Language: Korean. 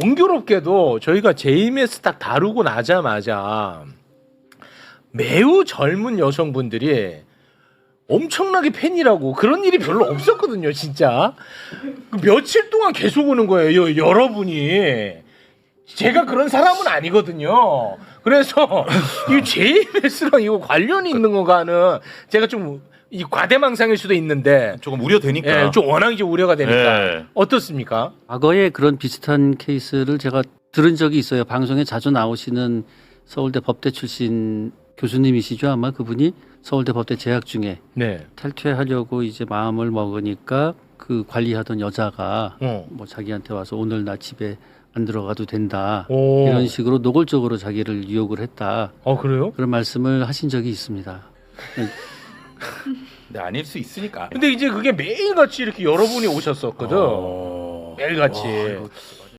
공교롭게도 저희가 JMS 딱 다루고 나자마자 매우 젊은 여성분들이 엄청나게 팬이라고 그런 일이 별로 없었거든요, 진짜. 그 며칠 동안 계속 오는 거예요, 여, 여러분이. 제가 그런 사람은 아니거든요. 그래서 이 JMS랑 이거 관련이 있는 건가는 제가 좀 이 과대망상일 수도 있는데 조금 우려되니까. 예, 좀 워낙 이제 우려가 되니까 예. 어떻습니까? 과거에 그런 비슷한 케이스를 제가 들은 적이 있어요. 방송에 자주 나오시는 서울대 법대 출신 교수님이시죠 아마 그분이 서울대 법대 재학 중에 네. 탈퇴하려고 이제 마음을 먹으니까 그 관리하던 여자가 어. 뭐 자기한테 와서 오늘 나 집에 안 들어가도 된다 오. 이런 식으로 노골적으로 자기를 유혹을 했다 어 그래요? 그런 말씀을 하신 적이 있습니다. 네, 아닐 수 있으니까. 근데 이제 그게 매일같이 이렇게 여러분이 오셨었거든. 어. 매일같이. 와, 이거